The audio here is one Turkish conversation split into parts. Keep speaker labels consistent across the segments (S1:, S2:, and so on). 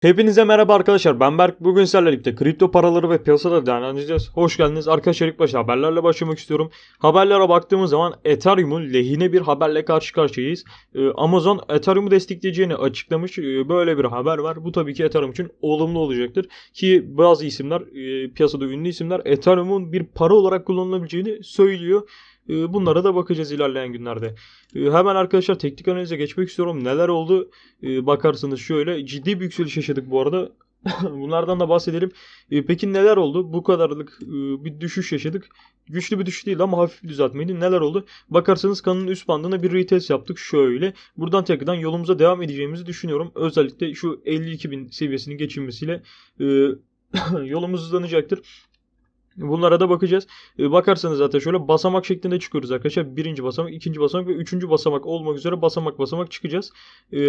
S1: Hepinize merhaba arkadaşlar. Ben Berk. Bugün sizlerle birlikte kripto paraları ve piyasaları değerlendireceğiz. Hoş geldiniz. Arkadaşlar ilk başta haberlerle başlamak istiyorum. Haberlere baktığımız zaman Ethereum'un lehine bir haberle karşı karşıyayız. Ee, Amazon Ethereum'u destekleyeceğini açıklamış. Ee, böyle bir haber var. Bu tabii ki Ethereum için olumlu olacaktır. Ki bazı isimler, e, piyasada ünlü isimler Ethereum'un bir para olarak kullanılabileceğini söylüyor. Ee, Bunlara da bakacağız ilerleyen günlerde. Ee, Hemen arkadaşlar teknik analize geçmek istiyorum. Neler oldu? Ee, Bakarsanız şöyle ciddi bir yükseliş yaşadık bu arada. Bunlardan da bahsedelim. Peki neler oldu? Bu kadarlık e, bir düşüş yaşadık. Güçlü bir düşüş değil ama hafif bir düzeltmeydi. Neler oldu? Bakarsanız kanalın üst bandına bir retest yaptık. Şöyle. Buradan tekrardan yolumuza devam edeceğimizi düşünüyorum. Özellikle şu 52.000 seviyesinin geçilmesiyle e, yolumuz hızlanacaktır. Bunlara da bakacağız. E, bakarsanız zaten şöyle basamak şeklinde çıkıyoruz arkadaşlar. Birinci basamak, ikinci basamak ve üçüncü basamak olmak üzere basamak basamak çıkacağız. E,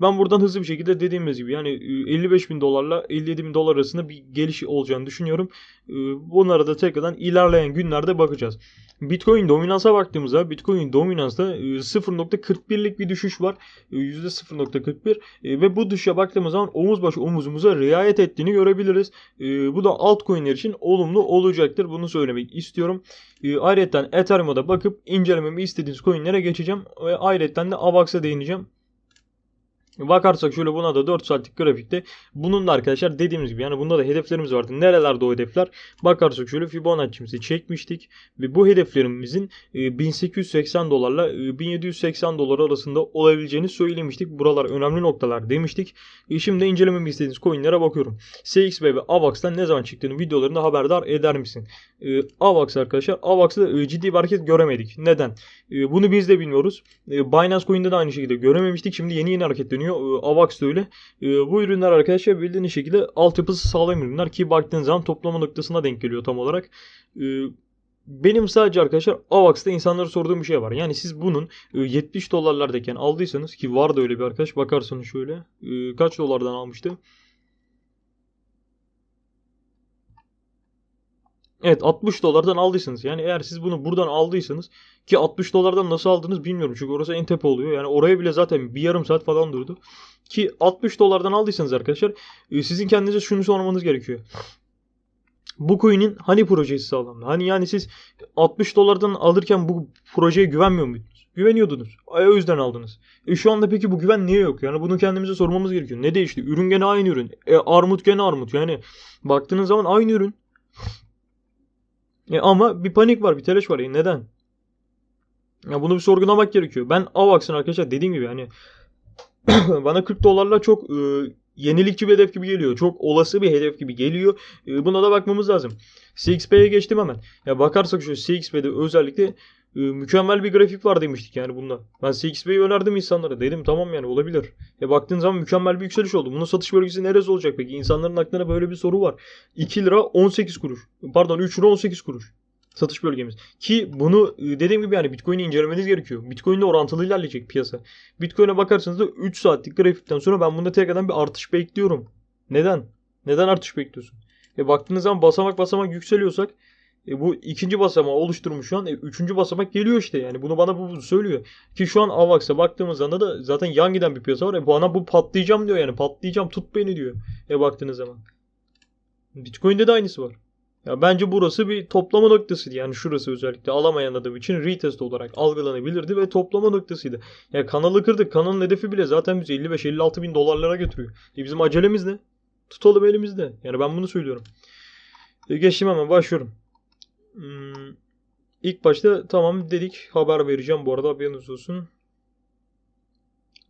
S1: ben buradan hızlı bir şekilde dediğimiz gibi yani e, 55 bin dolarla 57 bin dolar arasında bir geliş olacağını düşünüyorum. E, bunlara da tekrardan ilerleyen günlerde bakacağız. Bitcoin dominansa baktığımızda Bitcoin dominansta e, 0.41'lik bir düşüş var. E, %0.41 e, ve bu düşüşe baktığımız zaman omuz başı omuzumuza riayet ettiğini görebiliriz. E, bu da altcoin'ler için olumlu olacaktır. Bunu söylemek istiyorum. E, ayrıca Ethereum'a da bakıp incelememi istediğiniz coin'lere geçeceğim. Ve ayrıca de AVAX'a değineceğim. Bakarsak şöyle buna da 4 saatlik grafikte. Bunun da arkadaşlar dediğimiz gibi yani bunda da hedeflerimiz vardı. Nerelerde o hedefler? Bakarsak şöyle Fibonacci'mizi çekmiştik. Ve bu hedeflerimizin e, 1880 dolarla e, 1780 dolar arasında olabileceğini söylemiştik. Buralar önemli noktalar demiştik. E, Şimdi incelememi istediğiniz coinlere bakıyorum. CXB ve AVAX'tan ne zaman çıktığını videolarında haberdar eder misin? E, AVAX arkadaşlar. AVAX'ta e, ciddi bir hareket göremedik. Neden? E, bunu biz de bilmiyoruz. E, Binance Coin'de de aynı şekilde görememiştik. Şimdi yeni yeni hareketleniyor. E, AVAX da öyle. E, bu ürünler arkadaşlar bildiğiniz şekilde altyapısı sağlam ürünler ki baktığın zaman toplama noktasına denk geliyor tam olarak. E, benim sadece arkadaşlar AVAX'ta insanlara sorduğum bir şey var. Yani siz bunun e, 70 dolarlardayken aldıysanız ki vardı öyle bir arkadaş bakarsanız şöyle e, kaç dolardan almıştı? Evet 60 dolardan aldıysanız yani eğer siz bunu buradan aldıysanız ki 60 dolardan nasıl aldınız bilmiyorum çünkü orası en tepe oluyor. Yani oraya bile zaten bir yarım saat falan durdu. Ki 60 dolardan aldıysanız arkadaşlar e, sizin kendinize şunu sormanız gerekiyor. Bu coin'in hani projesi sağlamdı? Hani yani siz 60 dolardan alırken bu projeye güvenmiyor muydunuz? Güveniyordunuz. O yüzden aldınız. E şu anda peki bu güven niye yok? Yani bunu kendimize sormamız gerekiyor. Ne değişti? Ürün gene aynı ürün. E, armut gene armut. Yani baktığınız zaman aynı ürün. E ama bir panik var, bir telaş var. E neden? Ya bunu bir sorgulamak gerekiyor. Ben AVAX'ın arkadaşlar dediğim gibi hani bana 40 dolarla çok e, yenilikçi bir hedef gibi geliyor. Çok olası bir hedef gibi geliyor. E, buna da bakmamız lazım. CXP'ye geçtim hemen. Ya bakarsak şu CXP'de özellikle e, mükemmel bir grafik var demiştik yani bunda. Ben CXP'yi önerdim insanlara. Dedim tamam yani olabilir. Ya baktığın zaman mükemmel bir yükseliş oldu. Bunun satış bölgesi neresi olacak peki? İnsanların aklına böyle bir soru var. 2 lira 18 kuruş. Pardon 3 lira 18 kuruş. Satış bölgemiz. Ki bunu e, dediğim gibi yani Bitcoin'i incelemeniz gerekiyor. Bitcoin'le orantılı ilerleyecek piyasa. Bitcoin'e bakarsanız da 3 saatlik grafikten sonra ben bunda tekrardan bir artış bekliyorum. Neden? Neden artış bekliyorsun? E baktığınız zaman basamak basamak yükseliyorsak e bu ikinci basamağı oluşturmuş şu an. E, üçüncü basamak geliyor işte yani. Bunu bana bu söylüyor. Ki şu an AVAX'a baktığımız anda da zaten yan giden bir piyasa var. E bana bu patlayacağım diyor yani. Patlayacağım tut beni diyor. E baktığınız zaman. Bitcoin'de de aynısı var. Ya bence burası bir toplama noktasıydı. Yani şurası özellikle alamayan adam için retest olarak algılanabilirdi ve toplama noktasıydı. Ya kanalı kırdık. Kanalın hedefi bile zaten bizi 55-56 bin dolarlara götürüyor. E bizim acelemiz ne? Tutalım elimizde. Yani ben bunu söylüyorum. E geçtim hemen başlıyorum. Hmm, ilk başta tamam dedik. Haber vereceğim bu arada haberiniz olsun.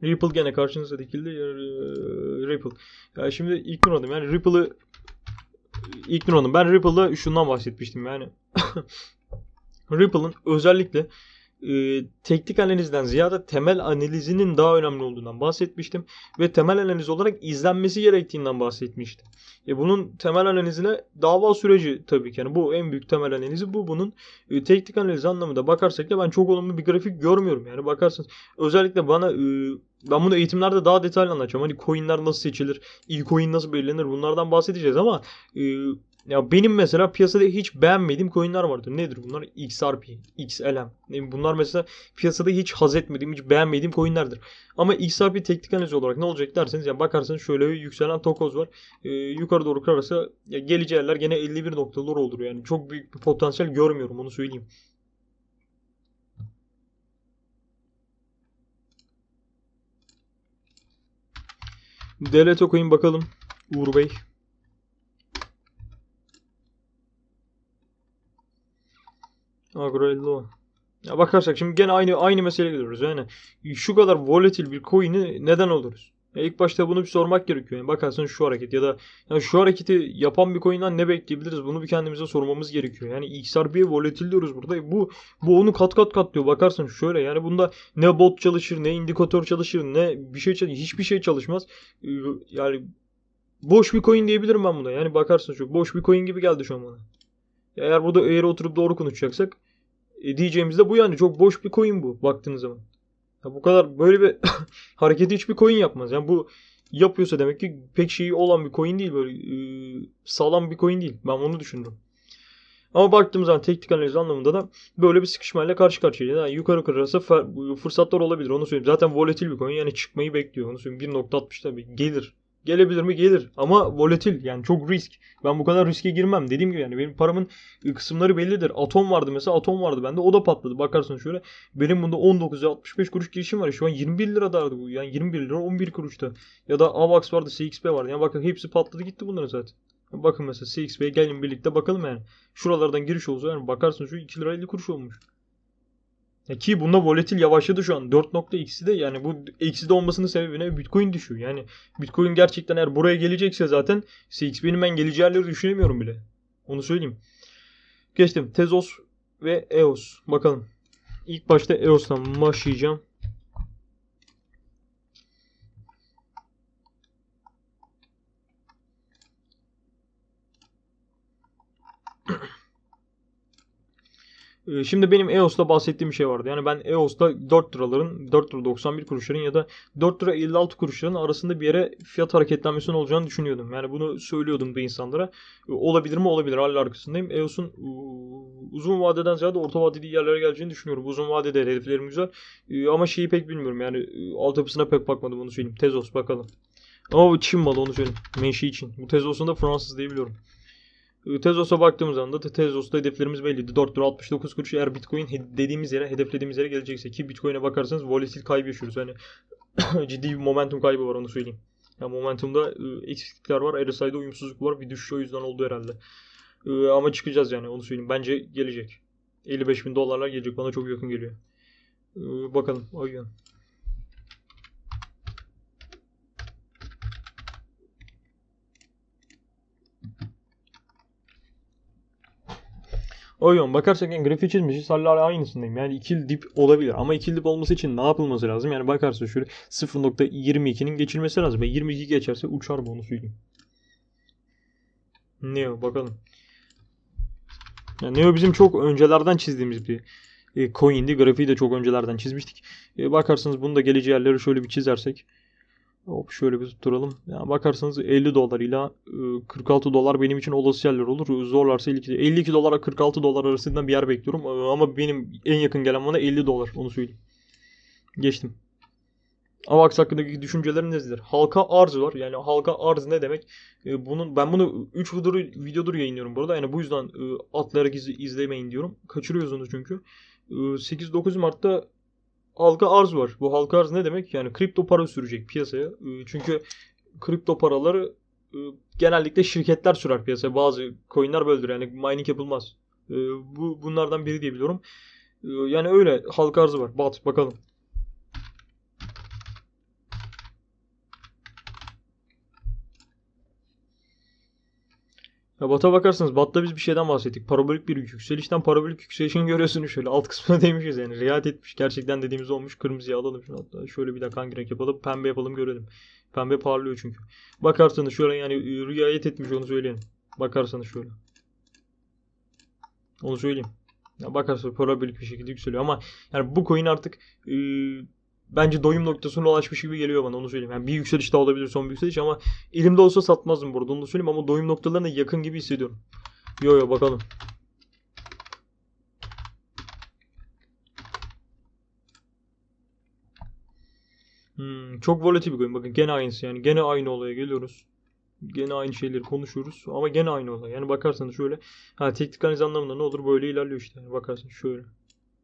S1: Ripple gene karşınıza dikildi. Ya, e, Ripple. Ya şimdi ilk adım yani Ripple'ı ilk oldum. Ben Ripple'da şundan bahsetmiştim yani. Ripple'ın özellikle e, teknik analizden ziyade temel analizinin daha önemli olduğundan bahsetmiştim. Ve temel analiz olarak izlenmesi gerektiğinden bahsetmiştim. E, bunun temel analizine dava süreci tabii ki. Yani bu en büyük temel analizi bu. Bunun e, teknik analiz anlamında bakarsak da ben çok olumlu bir grafik görmüyorum. Yani bakarsanız özellikle bana e, ben bunu eğitimlerde daha detaylı anlatacağım. Hani coinler nasıl seçilir, iyi coin nasıl belirlenir bunlardan bahsedeceğiz ama e, Ya benim mesela piyasada hiç beğenmediğim coinler vardı. Nedir bunlar? XRP, XLM. Bunlar mesela piyasada hiç haz etmediğim, hiç beğenmediğim coinlerdir. Ama XRP teknik analiz olarak ne olacak derseniz yani bakarsanız şöyle bir yükselen tokoz var. Ee, yukarı doğru kırarsa ya geleceği yerler gene 51 noktalar olur. Yani çok büyük bir potansiyel görmüyorum onu söyleyeyim. DLT coin bakalım. Uğur Bey. Agroello. Ya bakarsak şimdi gene aynı aynı meseleye geliyoruz. Yani şu kadar volatil bir coin'i neden alıyoruz? Ya ilk başta bunu bir sormak gerekiyor. Yani bakarsan şu hareket ya da yani şu hareketi yapan bir coin'den ne bekleyebiliriz? Bunu bir kendimize sormamız gerekiyor. Yani XRP'ye volatil diyoruz burada. Bu bu onu kat kat katlıyor. Bakarsan şöyle yani bunda ne bot çalışır, ne indikatör çalışır, ne bir şey çalışır. Hiçbir şey çalışmaz. Ee, Yani boş bir coin diyebilirim ben buna. Yani bakarsın şu boş bir coin gibi geldi şu an bana. Eğer burada eğri oturup doğru konuşacaksak e, diyeceğimiz de bu yani. Çok boş bir coin bu baktığınız zaman. Ya bu kadar böyle bir hareketi hiçbir coin yapmaz. Yani bu yapıyorsa demek ki pek şeyi olan bir coin değil. Böyle e, sağlam bir coin değil. Ben onu düşündüm. Ama baktığım zaman teknik analiz anlamında da böyle bir sıkışmayla karşı karşıyayız. Yani yukarı kırarsa fırsatlar olabilir onu söyleyeyim. Zaten volatil bir coin yani çıkmayı bekliyor. Onu söyleyeyim 1.60 tabii gelir. Gelebilir mi? Gelir. Ama volatil yani çok risk. Ben bu kadar riske girmem. Dediğim gibi yani benim paramın kısımları bellidir. Atom vardı mesela atom vardı bende o da patladı. Bakarsan şöyle benim bunda 19.65 kuruş girişim var. Şu an 21 liradardı bu. Yani 21 lira 11 kuruşta. Ya da AVAX vardı CXP vardı. Yani bakın hepsi patladı gitti bunların zaten. Bakın mesela CXP gelin birlikte bakalım yani. Şuralardan giriş olsa yani bakarsın şu 2 lira 50 kuruş olmuş. Ki bunda volatil yavaşladı şu an. 4.x'i de yani bu eksi de olmasının sebebi ne? Bitcoin düşüyor. Yani Bitcoin gerçekten eğer buraya gelecekse zaten CXP'nin ben geleceği yerleri düşünemiyorum bile. Onu söyleyeyim. Geçtim. Tezos ve EOS. Bakalım. İlk başta EOS'tan başlayacağım. Ee, Şimdi benim EOS'ta bahsettiğim bir şey vardı. Yani ben EOS'ta 4 liraların 4 lira 91 kuruşların ya da 4 lira 56 kuruşların arasında bir yere fiyat hareketlenmesinin olacağını düşünüyordum. Yani bunu söylüyordum da insanlara. Ee, Olabilir mi? Olabilir. Hala arkasındayım. EOS'un uzun vadeden ziyade orta vadeli yerlere geleceğini düşünüyorum. Uzun vadede hedeflerim güzel. Ee, Ama şeyi pek bilmiyorum. Yani ıı, altyapısına pek bakmadım onu söyleyeyim. Tezos bakalım. Ama bu Çin malı onu söyleyeyim. Menşi için. Bu Tezos'un da Fransız diye biliyorum. Tezos'a baktığımız anda da Tezos'ta hedeflerimiz belliydi. 4 lira 69 kuruş eğer Bitcoin dediğimiz yere, hedeflediğimiz yere gelecekse ki Bitcoin'e bakarsanız volatil kaybı yaşıyoruz. Yani ciddi bir momentum kaybı var onu söyleyeyim. Yani momentumda e, eksiklikler var. RSI'de uyumsuzluk var. Bir düşüş o yüzden oldu herhalde. Ama çıkacağız yani onu söyleyeyim. Bence gelecek. 55 bin dolarlar gelecek. Bana çok yakın geliyor. Bakalım. O. O yüzden bakarsak yani grafiği çizmişiz hala aynısındayım. Yani ikili dip olabilir ama ikili dip olması için ne yapılması lazım? Yani bakarsa şöyle 0.22'nin geçilmesi lazım. Ve 22 geçerse uçar bu onu söyleyeyim. Neo bakalım. Yani Neo bizim çok öncelerden çizdiğimiz bir e, coin'di. Grafiği de çok öncelerden çizmiştik. E, bakarsanız bunu da geleceği yerleri şöyle bir çizersek. Hop şöyle bir tutturalım. Yani bakarsanız 50 dolar ile 46 dolar benim için olası yerler olur. Zorlarsa 52, 52 dolara 46 dolar arasında bir yer bekliyorum. E, Ama benim en yakın gelen bana 50 dolar. Onu söyleyeyim. Geçtim. AVAX hakkındaki düşüncelerim nedir? Halka arz var. Yani halka arz ne demek? E, bunun ben bunu 3 videodur, videodur yayınlıyorum burada. Yani bu yüzden e, atlayarak iz, izlemeyin diyorum. Kaçırıyorsunuz çünkü. E, 8-9 Mart'ta halka arz var. Bu halka arz ne demek? Yani kripto para sürecek piyasaya. E, çünkü kripto paraları e, genellikle şirketler sürer piyasaya. Bazı coinler böyledir. Yani mining yapılmaz. E, bu bunlardan biri diye biliyorum. E, yani öyle halka arzı var. Bat bakalım. Ya Bat'a bakarsanız Bat'ta biz bir şeyden bahsettik. Parabolik bir yükselişten parabolik yükselişini görüyorsunuz şöyle. Alt kısmına değmişiz yani. Riayet etmiş. Gerçekten dediğimiz olmuş. Kırmızıya alalım şunu hatta. Şöyle bir dakika hangi renk yapalım? Pembe yapalım görelim. Pembe parlıyor çünkü. Bakarsanız şöyle yani e, riayet etmiş onu söyleyelim. Bakarsanız şöyle. Onu söyleyeyim. Ya bakarsanız parabolik bir şekilde yükseliyor ama yani bu coin artık e, bence doyum noktasına ulaşmış gibi geliyor bana onu söyleyeyim. Yani bir yükseliş daha olabilir son bir yükseliş ama elimde olsa satmazdım burada onu da söyleyeyim ama doyum noktalarına yakın gibi hissediyorum. Yo yo bakalım. Hmm, çok volatil bir coin. Bakın gene aynısı yani. Gene aynı olaya geliyoruz. Gene aynı şeyleri konuşuyoruz. Ama gene aynı olay. Yani bakarsanız şöyle. Ha teknik analiz anlamında ne olur böyle ilerliyor işte. Yani bakarsanız şöyle.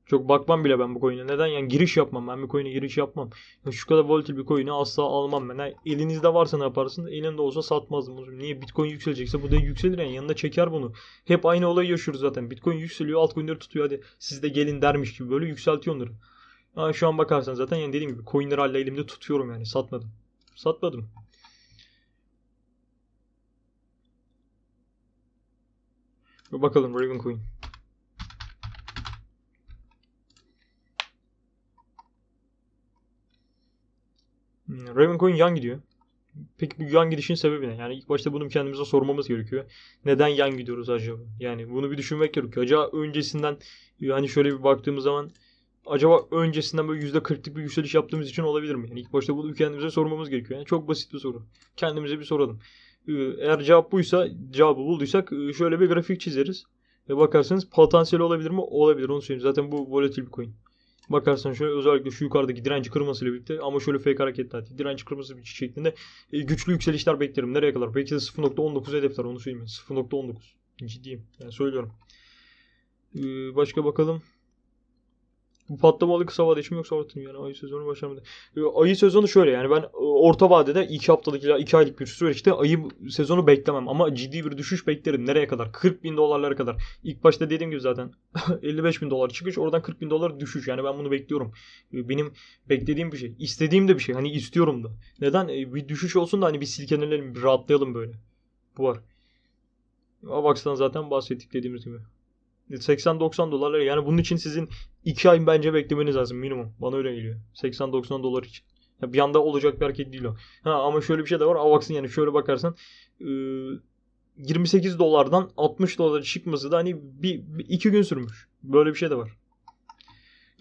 S1: Çok bakmam bile ben bu coin'e. Neden? Yani giriş yapmam. Ben bir coin'e giriş yapmam. Ya şu kadar volatil bir coin'i asla almam ben. Yani elinizde varsa ne yaparsın? Elinde olsa satmazdım. Niye? Bitcoin yükselecekse bu da yükselir yani. Yanında çeker bunu. Hep aynı olayı yaşıyoruz zaten. Bitcoin yükseliyor. Altcoin'leri tutuyor. Hadi siz de gelin dermiş gibi. Böyle yükseltiyor onları. Ha, şu an bakarsan zaten yani dediğim gibi coin'leri hala elimde tutuyorum yani. Satmadım. Satmadım. Bakalım Raven Coin. Raven Coin yan gidiyor. Peki bu yan gidişin sebebi ne? Yani ilk başta bunu kendimize sormamız gerekiyor. Neden yan gidiyoruz acaba? Yani bunu bir düşünmek gerekiyor. Acaba öncesinden yani şöyle bir baktığımız zaman acaba öncesinden böyle %40'lık bir yükseliş yaptığımız için olabilir mi? Yani ilk başta bunu kendimize sormamız gerekiyor. Yani çok basit bir soru. Kendimize bir soralım. Ee, Eğer cevap buysa, cevabı bulduysak e, şöyle bir grafik çizeriz. Ve bakarsanız potansiyeli olabilir mi? Olabilir onu söyleyeyim. Zaten bu volatil bir coin. Bakarsan şöyle özellikle şu yukarıdaki direnci kırmasıyla birlikte ama şöyle fake hareketler değil. Direnci kırması bir şeklinde e, güçlü yükselişler beklerim. Nereye kadar? Belki de 0.19 hedefler onu söyleyeyim. 0.19. Ciddiyim. Yani söylüyorum. Ee, başka bakalım. Bu patlamalı kısa vade için mi yoksa orta? Yani ayı sezonu başlamadı. Ayı sezonu şöyle yani ben e, orta vadede 2 haftalık ila 2 aylık bir süreçte ayı sezonu beklemem. Ama ciddi bir düşüş beklerim. Nereye kadar? 40 bin dolarlara kadar. İlk başta dediğim gibi zaten 55 bin dolar çıkış oradan 40 bin dolar düşüş. Yani ben bunu bekliyorum. Ee, Benim beklediğim bir şey. İstediğim de bir şey. Hani istiyorum da. Neden? Ee, Bir düşüş olsun da hani bir silkelenelim, bir rahatlayalım böyle. Bu var. Baksan zaten bahsettik dediğimiz gibi. 80-90 dolarlar yani bunun için sizin 2 ay bence beklemeniz lazım minimum. Bana öyle geliyor. 80-90 dolar için. Ya bir anda olacak bir hareket değil o. Ha, ama şöyle bir şey de var. Avax'ın yani şöyle bakarsan e, 28 dolardan 60 dolara çıkması da hani bir, iki gün sürmüş. Böyle bir şey de var.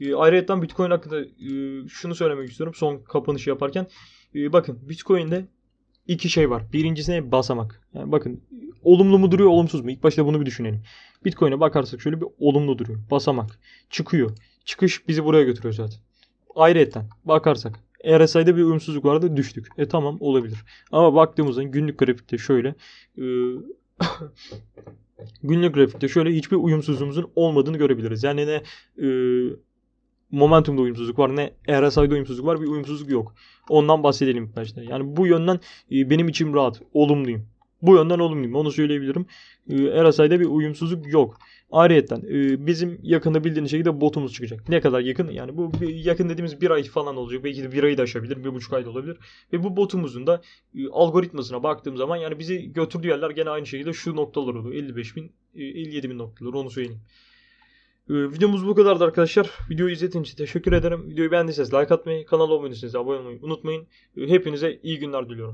S1: E, ayrıca Bitcoin hakkında e, şunu söylemek istiyorum son kapanışı yaparken. E, bakın Bitcoin'de iki şey var. Birincisi? Basamak. Yani bakın olumlu mu duruyor olumsuz mu? İlk başta bunu bir düşünelim. Bitcoin'e bakarsak şöyle bir olumlu duruyor. Basamak. Çıkıyor. Çıkış bizi buraya götürüyor zaten. Ayrıyetten bakarsak RSI'de bir uyumsuzluk vardı düştük. E tamam olabilir. Ama baktığımızda günlük grafikte şöyle e, günlük grafikte şöyle hiçbir uyumsuzluğumuzun olmadığını görebiliriz. Yani ne e, momentumda uyumsuzluk var ne RSI'de uyumsuzluk var bir uyumsuzluk yok. Ondan bahsedelim ilk başta. Yani bu yönden e, benim içim rahat. Olumluyum. Bu yönden olumluyum. Onu söyleyebilirim. E, RSI'de bir uyumsuzluk yok. Ayrıyeten e, bizim yakında bildiğiniz şekilde botumuz çıkacak. Ne kadar yakın? Yani bu yakın dediğimiz bir ay falan olacak. Belki de bir ayı da aşabilir. Bir buçuk ay da olabilir. Ve bu botumuzun da e, algoritmasına baktığım zaman yani bizi götürdüğü yerler gene aynı şekilde şu noktalar oldu. 55 bin, e, 57 bin noktalar onu söyleyeyim. E, videomuz bu kadardı arkadaşlar. Videoyu izlediğiniz için teşekkür ederim. Videoyu beğendiyseniz like atmayı, kanala abone değilseniz abone olmayı unutmayın. E, hepinize iyi günler diliyorum.